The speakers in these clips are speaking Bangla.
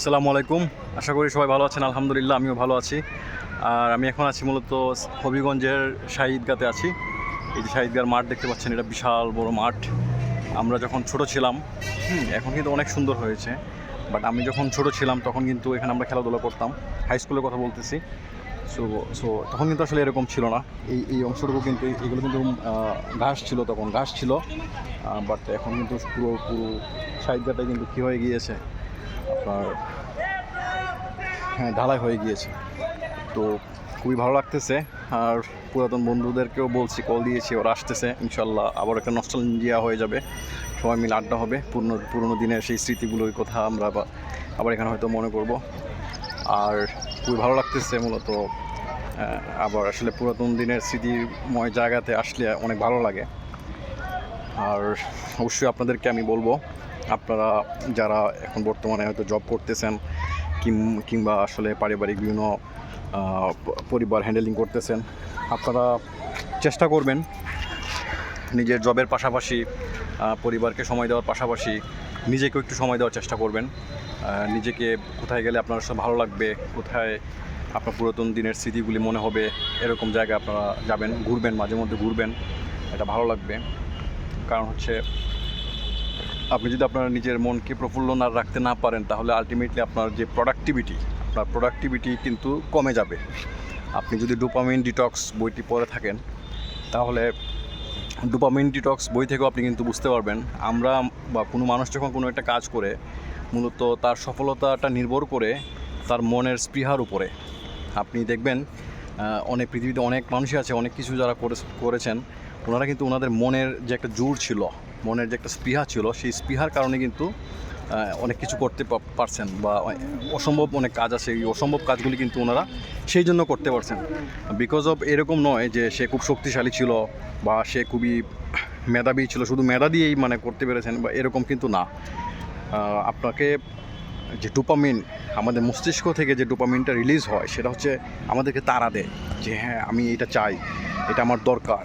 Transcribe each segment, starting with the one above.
আসসালামু আলাইকুম। আশা করি সবাই ভালো আছেন, আলহামদুলিল্লাহ আমিও ভালো আছি। আর আমি এখন আছি মূলত হবিগঞ্জের শাহিদগাতে আছি। এই যে শাহিদগার মাঠ দেখতে পাচ্ছেন, এটা বিশাল বড় মাঠ। আমরা যখন ছোট ছিলাম এখন কিন্তু অনেক সুন্দর হয়েছে। বাট আমি যখন ছোট ছিলাম, তখন কিন্তু এখানে আমরা খেলাধুলা করতাম। হাই স্কুলের কথা বলতেছি। সো সো, তখন কিন্তু আসলে এরকম ছিল না। এই এই অংশটুকু কিন্তু, এগুলো কিন্তু ঘাস ছিল তখন, ঘাস ছিল। বাট এখন কিন্তু পুরো পুরো শাহিদগাটা কিন্তু কী হয়ে গিয়েছে? আপনার হ্যাঁ ঢালাই হয়ে গিয়েছে। তো খুবই ভালো লাগতেছে। আর পুরাতন বন্ধুদেরকেও বলছি কল দিয়েছি, ওরা আসতেছে। ইনশাল্লাহ আবার একটা নস্টালজিয়া হয়ে যাবে। সবাই মিলে আড্ডা হবে। পুরনো পুরনো দিনের সেই স্মৃতিগুলোর কথা আমরা আবার এখানে হয়তো মনে করব। আর খুবই ভালো লাগতেছে মূলত আবার আসলে পুরাতন দিনের স্মৃতিময় জায়গাতে আসলে অনেক ভালো লাগে। আর অবশ্যই আপনাদেরকে আমি বলব আপনারা যারা এখন বর্তমানে হয়তো জব করতেছেন কিংবা আসলে পারিবারিক বিভিন্ন পরিবার হ্যান্ডেলিং করতেছেন, আপনারা চেষ্টা করবেন নিজের জবের পাশাপাশি পরিবারকে সময় দেওয়ার পাশাপাশি নিজেকেও একটু সময় দেওয়ার চেষ্টা করবেন। নিজেকে কোথায় গেলে আপনার সব ভালো লাগবে, কোথায় আপনার পুরাতন দিনের স্মৃতিগুলি মনে হবে, এরকম জায়গায় আপনারা যাবেন, ঘুরবেন মাঝে মধ্যে ঘুরবেন, এটা ভালো লাগবে। কারণ হচ্ছে আপনি যদি আপনার নিজের মনকে প্রফুল্ল না রাখতে না পারেন, তাহলে আলটিমেটলি আপনার যে প্রোডাক্টিভিটি আপনার প্রোডাক্টিভিটি কিন্তু কমে যাবে। আপনি যদি ডোপামিন ডিটক্স বইটি পড়ে থাকেন, তাহলে ডোপামিন ডিটক্স বই থেকেও আপনি কিন্তু বুঝতে পারবেন, আমরা বা কোনো মানুষ যখন কোনো একটা কাজ করে, মূলত তার সফলতাটা নির্ভর করে তার মনের স্পৃহার উপরে। আপনি দেখবেন অনেক পৃথিবীতে অনেক মানুষই আছে, অনেক কিছু যারা করে- করেছেন, ওনারা কিন্তু ওনাদের মনের যে একটা জোর ছিল মনের যে একটা স্পৃহা ছিল, সেই স্পৃহার কারণে কিন্তু অনেক কিছু করতে পারছেন বা অসম্ভব অনেক কাজ আছে, এই অসম্ভব কাজগুলি কিন্তু ওনারা সেই জন্য করতে পারছেন। বিকজ অফ এরকম নয় যে সে খুব শক্তিশালী ছিল বা সে খুবই মেধাবী ছিল, শুধু মেধা দিয়েই মানে করতে পেরেছেন বা এরকম কিন্তু না। আপনাকে যে ডোপামিন, আমাদের মস্তিষ্ক থেকে যে ডোপামিনটা রিলিজ হয়, সেটা হচ্ছে আমাদেরকে তাড়া দেয় যে হ্যাঁ আমি এটা চাই, এটা আমার দরকার,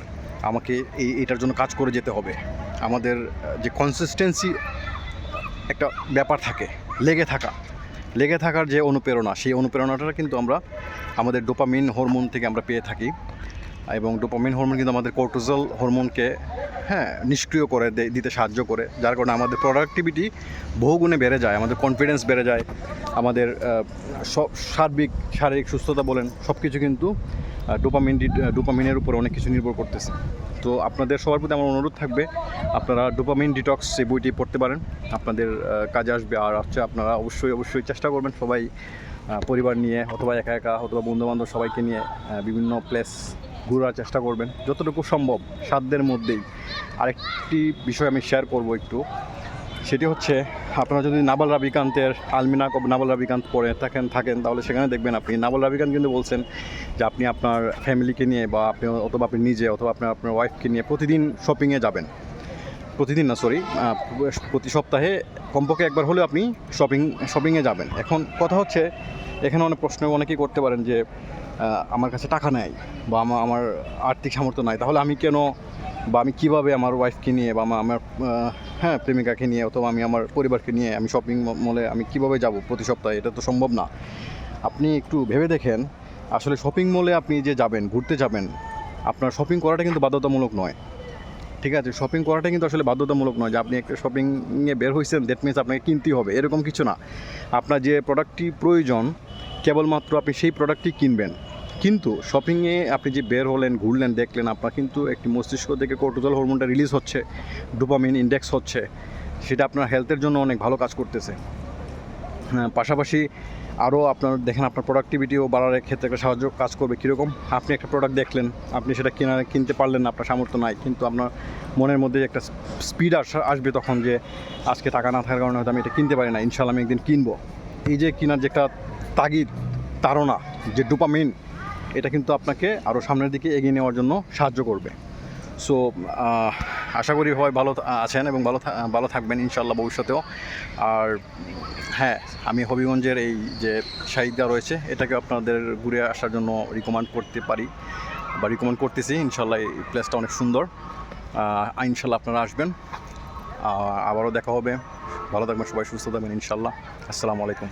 আমাকে এই, এটার জন্য কাজ করে যেতে হবে। আমাদের যে কনসিস্টেন্সি একটা ব্যাপার থাকে, লেগে থাকা। লেগে থাকার যে অনুপ্রেরণা, সেই অনুপ্রেরণাটা কিন্তু আমরা আমাদের ডোপামিন হরমোন থেকে আমরা পেয়ে থাকি। এবং ডোপামিন হরমোন কিন্তু আমাদের কর্টোজল হরমোনকে হ্যাঁ নিষ্ক্রিয় করে দিতে সাহায্য করে। যার কারণে আমাদের প্রোডাক্টিভিটি বহুগুণে বেড়ে যায়, আমাদের কনফিডেন্স বেড়ে যায়, আমাদের সব সার্বিক, শারীরিক সুস্থতা বলেন সব কিছু কিন্তু ডোপামিন ডোপামিনের উপর অনেক কিছু নির্ভর করতেছে। তো আপনাদের সবার প্রতি আমার অনুরোধ থাকবে, আপনারা ডোপামিন ডিটক্স এই বইটি পড়তে পারেন। আপনাদের কাজে আসবে। আর হচ্ছে আপনারা অবশ্যই অবশ্যই চেষ্টা করবেন সবাই পরিবার নিয়ে অথবা একা একা অথবা বন্ধুবান্ধব সবাইকে নিয়ে বিভিন্ন প্লেস ঘোরার চেষ্টা করবেন, যতটুকু সম্ভব সাধ্যের মধ্যেই। আরেকটি বিষয় আমি শেয়ার করব একটু। সেটি হচ্ছে, আপনারা যদি নাবাল রাবিকান্তের আলমিনা নাবাল রাবিকান্ত পড়ে থাকেন থাকেন, তাহলে সেখানে দেখবেন আপনি, নাবাল রাবিকান্ত কিন্তু বলছেন যে আপনি আপনার ফ্যামিলিকে নিয়ে বা আপনি অথবা আপনি নিজে অথবা আপনার আপনার ওয়াইফকে নিয়ে প্রতিদিন শপিংয়ে যাবেন। প্রতিদিন না সরি প্রতি সপ্তাহে কমপক্ষে একবার হলেও আপনি শপিং শপিংয়ে যাবেন। এখন কথা হচ্ছে, এখানে অনেক প্রশ্ন, অনেকেই করতে পারেন যে আমার কাছে টাকা নেই বা আমার আমার আর্থিক সামর্থ্য নাই, তাহলে আমি কেন বা আমি কীভাবে আমার ওয়াইফকে নিয়ে বা আমার আমার হ্যাঁ প্রেমিকাকে নিয়ে অথবা আমি আমার পরিবারকে নিয়ে আমি শপিং মলে আমি কীভাবে যাব প্রতি সপ্তাহে, এটা তো সম্ভব না। আপনি একটু ভেবে দেখেন, আসলে শপিং মলে আপনি যে যাবেন, ঘুরতে যাবেন, আপনার শপিং করাটা কিন্তু বাধ্যতামূলক নয়। ঠিক আছে শপিং করাটা কিন্তু আসলে বাধ্যতামূলক নয় যে আপনি একটা শপিংয়ে বের হয়েছেন দ্যাট মিনস আপনাকে কিনতেই হবে, এরকম কিছু না। আপনার যে প্রোডাক্টটি প্রয়োজন কেবলমাত্র আপনি সেই প্রোডাক্টটি কিনবেন। কিন্তু শপিংয়ে আপনি যে বের হলেন ঘুরলেন দেখলেন আপনার কিন্তু একটি মস্তিষ্ক থেকে কোর্টোজল হরমোনটা রিলিজ হচ্ছে ডোপামিন ইন্ডেক্স হচ্ছে সেটা আপনার হেলথের জন্য অনেক ভালো কাজ করতেছে। হ্যাঁ, পাশাপাশি আরও আপনার দেখেন আপনার প্রোডাক্টিভিটিও বাড়ার ক্ষেত্রে একটা সাহায্য কাজ করবে। কীরকম? আপনি একটা প্রোডাক্ট দেখলেন আপনি সেটা কেনা কিনতে পারলেন না আপনার সামর্থ্য নাই কিন্তু আপনার মনের মধ্যে একটা স্পিড আসবে তখন যে আজকে টাকা না থাকার কারণে হয়তো আমি এটা কিনতে পারি না ইনশাল্লাহ আমি একদিন কিনবো। এই যে কেনার যে একটা তাগিদ, তাড়না, যে ডোপামিন, এটা কিন্তু আপনাকে আরও সামনের দিকে এগিয়ে নেওয়ার জন্য সাহায্য করবে। সো আশা করি সবাই ভালো আছেন এবং ভালো ভালো থাকবেন ইনশাল্লাহ ভবিষ্যতেও। আর হ্যাঁ আমি হবিগঞ্জের এই যে শাহিদা রয়েছে, এটাকে আপনাদের ঘুরে আসার জন্য রিকমেন্ড করতে পারি বা রিকমেন্ড করতেছি। ইনশাল্লাহ এই প্লেসটা অনেক সুন্দর। ইনশাল্লাহ আপনারা আসবেন। আবারও দেখা হবে। ভালো থাকবেন সবাই, সুস্থ থাকবেন ইনশাল্লাহ আসসালামু আলাইকুম।